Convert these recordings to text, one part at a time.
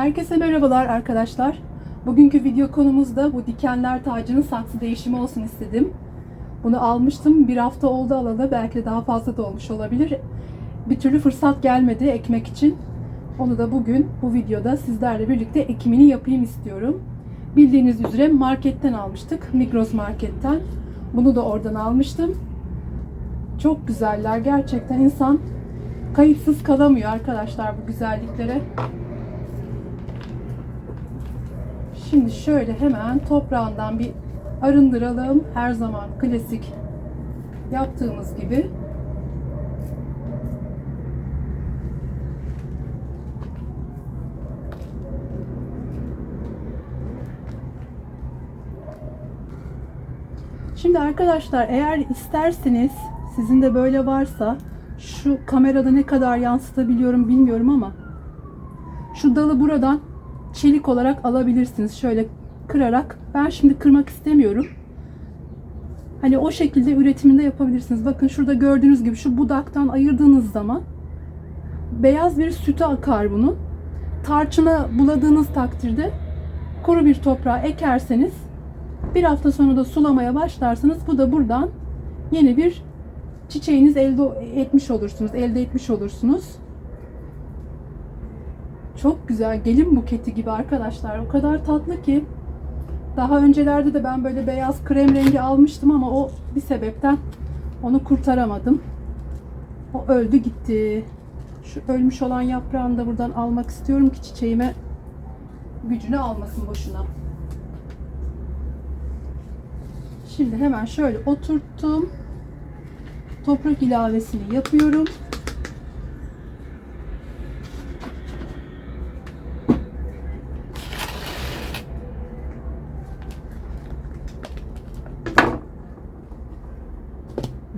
Herkese merhabalar arkadaşlar. Bugünkü video konumuzda bu dikenler tacının saksı değişimi olsun istedim. Bunu almıştım. Bir hafta oldu alalı. Belki de daha fazla da olmuş olabilir. Bir türlü fırsat gelmedi ekmek için. Onu da bugün bu videoda sizlerle birlikte ekimini yapayım istiyorum. Bildiğiniz üzere marketten almıştık. Migros marketten. Bunu da oradan almıştım. Çok güzeller. Gerçekten insan kayıtsız kalamıyor arkadaşlar bu güzelliklere. Şimdi şöyle hemen toprağından bir arındıralım. Her zaman klasik yaptığımız gibi. Şimdi arkadaşlar eğer isterseniz sizin de böyle varsa şu kamerada ne kadar yansıtabiliyorum bilmiyorum ama şu dalı buradan çelik olarak alabilirsiniz. Şöyle kırarak. Ben şimdi kırmak istemiyorum. Hani o şekilde üretiminde yapabilirsiniz. Bakın şurada gördüğünüz gibi şu budaktan ayırdığınız zaman beyaz bir sütü akar bunun. Tarçına buladığınız takdirde kuru bir toprağa ekerseniz bir hafta sonra da sulamaya başlarsanız bu da buradan yeni bir çiçeğiniz elde etmiş olursunuz. Elde etmiş olursunuz. Çok güzel gelin buketi gibi arkadaşlar. O kadar tatlı ki. Daha öncelerde de ben böyle beyaz krem rengi almıştım ama o bir sebepten onu kurtaramadım. O öldü gitti. Şu ölmüş olan yaprağını da buradan almak istiyorum ki çiçeğime gücünü almasın boşuna. Şimdi hemen şöyle oturttum. Toprak ilavesini yapıyorum.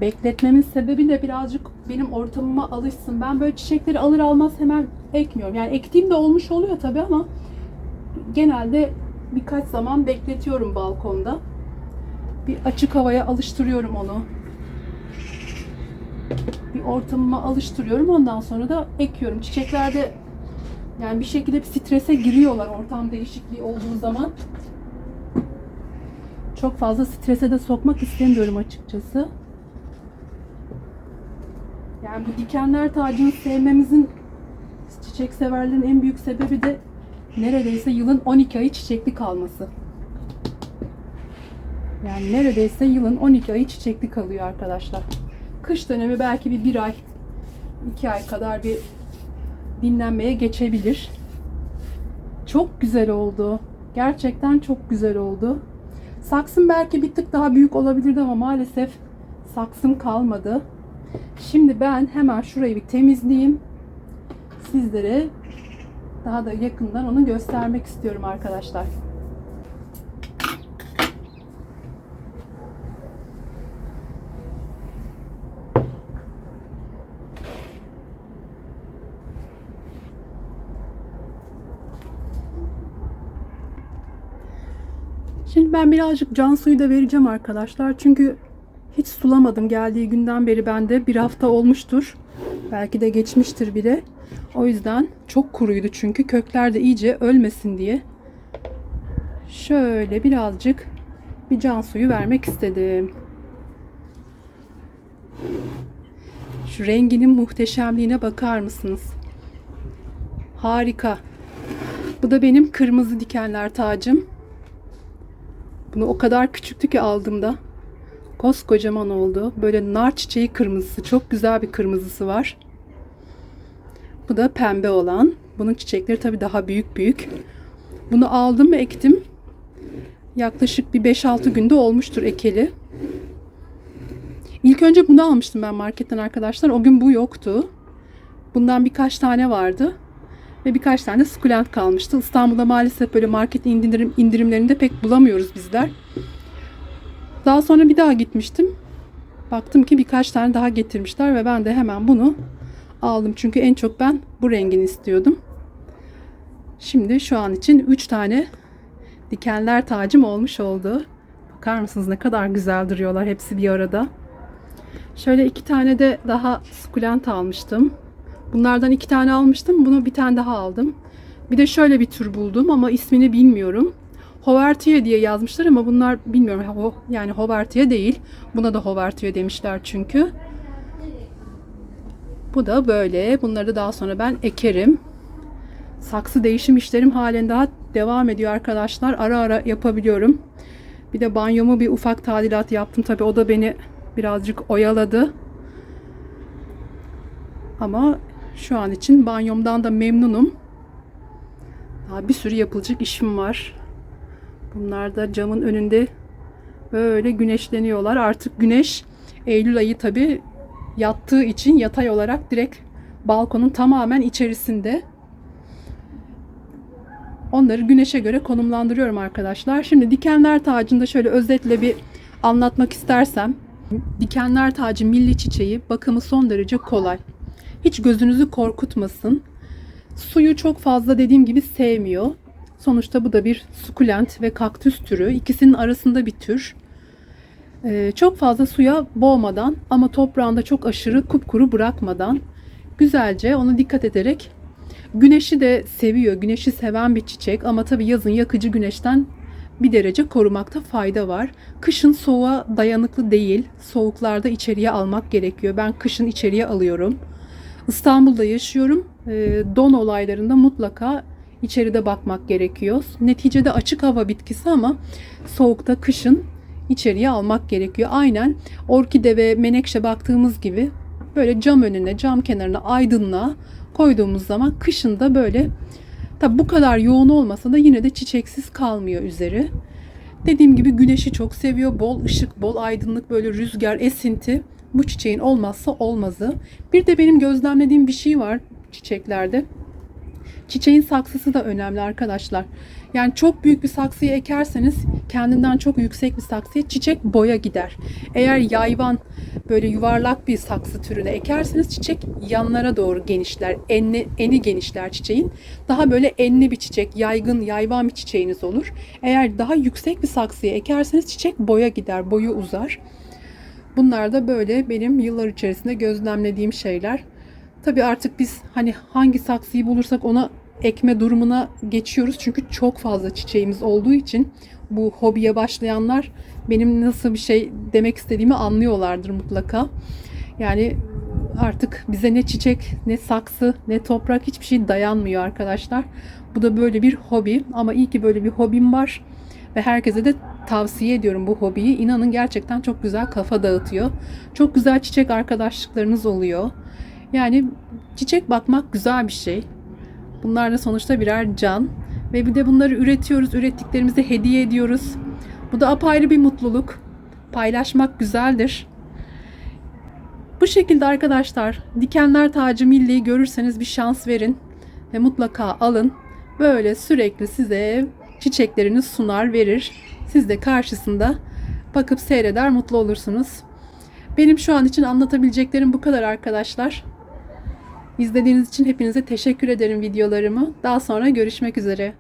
Bekletmemin sebebi de birazcık benim ortamıma alışsın. Ben böyle çiçekleri alır almaz hemen ekmiyorum. Yani ektiğim de olmuş oluyor tabii ama genelde birkaç zaman bekletiyorum balkonda. Bir açık havaya alıştırıyorum onu. Bir ortamıma alıştırıyorum. Ondan sonra da ekiyorum. Çiçeklerde yani bir şekilde bir strese giriyorlar ortam değişikliği olduğu zaman. Çok fazla strese de sokmak istemiyorum açıkçası. Yani bu dikenler tacını sevmemizin çiçek severlerin en büyük sebebi de neredeyse yılın 12 ayı çiçekli kalması. Yani neredeyse yılın 12 ayı çiçekli kalıyor arkadaşlar. Kış dönemi belki bir bir ay, iki ay kadar bir dinlenmeye geçebilir. Çok güzel oldu. Gerçekten çok güzel oldu. Saksım belki bir tık daha büyük olabilirdi ama maalesef saksım kalmadı. Şimdi ben hemen şurayı bir temizleyeyim. Sizlere daha da yakından onu göstermek istiyorum arkadaşlar. Şimdi ben birazcık can suyu da vereceğim arkadaşlar. Çünkü hiç sulamadım geldiği günden beri bende bir hafta olmuştur. Belki de geçmiştir bile. O yüzden çok kuruydu çünkü kökler de iyice ölmesin diye. Şöyle birazcık bir can suyu vermek istedim. Şu renginin muhteşemliğine bakar mısınız? Harika. Bu da benim kırmızı dikenler tacım. Bunu o kadar küçüktü ki aldığımda. Koskocaman oldu. Böyle nar çiçeği kırmızısı. Çok güzel bir kırmızısı var. Bu da pembe olan. Bunun çiçekleri tabii daha büyük büyük. Bunu aldım ve ektim. Yaklaşık bir 5-6 günde olmuştur ekeli. İlk önce bunu almıştım ben marketten arkadaşlar. O gün bu yoktu. Bundan birkaç tane vardı. Ve birkaç tane sukulent kalmıştı. İstanbul'da maalesef böyle market indirim, indirimlerinde pek bulamıyoruz bizler. Daha sonra bir daha gitmiştim. Baktım ki birkaç tane daha getirmişler ve ben de hemen bunu aldım. Çünkü en çok ben bu rengini istiyordum. Şimdi şu an için 3 tane dikenler tacım olmuş oldu. Bakar mısınız ne kadar güzel duruyorlar hepsi bir arada. Şöyle iki tane de daha sukulent almıştım. Bunlardan iki tane almıştım. Bunu bir tane daha aldım. Bir de şöyle bir tür buldum ama ismini bilmiyorum. Hovertia diye yazmışlar ama bunlar bilmiyorum. Yani Hovertia değil. Buna da Hovertia demişler çünkü. Bu da böyle. Bunları da daha sonra ben ekerim. Saksı değişim işlerim halen daha devam ediyor arkadaşlar. Ara ara yapabiliyorum. Bir de banyomu bir ufak tadilat yaptım. Tabii o da beni birazcık oyaladı. Ama şu an için banyomdan da memnunum. Daha bir sürü yapılacak işim var. Bunlar da camın önünde böyle güneşleniyorlar. Artık güneş Eylül ayı tabii yattığı için yatay olarak direkt balkonun tamamen içerisinde. Onları güneşe göre konumlandırıyorum arkadaşlar. Şimdi dikenler tacında şöyle özetle bir anlatmak istersem. Dikenler tacı milli çiçeği bakımı son derece kolay. Hiç gözünüzü korkutmasın. Suyu çok fazla dediğim gibi sevmiyor. Sonuçta bu da bir sukulent ve kaktüs türü. İkisinin arasında bir tür. Ee, çok fazla suya boğmadan ama toprağında çok aşırı kupkuru bırakmadan güzelce ona dikkat ederek güneşi de seviyor. Güneşi seven bir çiçek ama tabii yazın yakıcı güneşten bir derece korumakta fayda var. Kışın soğuğa dayanıklı değil. Soğuklarda içeriye almak gerekiyor. Ben kışın içeriye alıyorum. İstanbul'da yaşıyorum. Ee, Don olaylarında mutlaka içeride bakmak gerekiyor. Neticede açık hava bitkisi ama soğukta kışın içeriye almak gerekiyor. Aynen orkide ve menekşe baktığımız gibi böyle cam önüne, cam kenarına aydınlığa koyduğumuz zaman kışında böyle tabi bu kadar yoğun olmasa da yine de çiçeksiz kalmıyor üzeri. Dediğim gibi güneşi çok seviyor. Bol ışık, bol aydınlık, böyle rüzgar, esinti bu çiçeğin olmazsa olmazı. Bir de benim gözlemlediğim bir şey var çiçeklerde. Çiçeğin saksısı da önemli arkadaşlar. Yani çok büyük bir saksıya ekerseniz kendinden çok yüksek bir saksıya çiçek boya gider. Eğer yayvan böyle yuvarlak bir saksı türüne ekerseniz çiçek yanlara doğru genişler. Enli, eni genişler çiçeğin. Daha böyle enli bir çiçek, yaygın, yayvan bir çiçeğiniz olur. Eğer daha yüksek bir saksıya ekerseniz çiçek boya gider, boyu uzar. Bunlar da böyle benim yıllar içerisinde gözlemlediğim şeyler. Tabii artık biz hani hangi saksıyı bulursak ona ekme durumuna geçiyoruz. Çünkü çok fazla çiçeğimiz olduğu için bu hobiye başlayanlar benim nasıl bir şey demek istediğimi anlıyorlardır mutlaka. Yani artık bize ne çiçek, ne saksı, ne toprak hiçbir şey dayanmıyor arkadaşlar. Bu da böyle bir hobi ama iyi ki böyle bir hobim var ve herkese de tavsiye ediyorum bu hobiyi. İnanın gerçekten çok güzel kafa dağıtıyor. Çok güzel çiçek arkadaşlıklarınız oluyor. Yani çiçek bakmak güzel bir şey. Bunlar da sonuçta birer can. Ve bir de bunları üretiyoruz. Ürettiklerimizi hediye ediyoruz. Bu da apayrı bir mutluluk. Paylaşmak güzeldir. Bu şekilde arkadaşlar dikenler tacı milliyi görürseniz bir şans verin. Ve mutlaka alın. Böyle sürekli size çiçeklerini sunar verir. Siz de karşısında bakıp seyreder mutlu olursunuz. Benim şu an için anlatabileceklerim bu kadar arkadaşlar. İzlediğiniz için hepinize teşekkür ederim videolarımı. Daha sonra görüşmek üzere.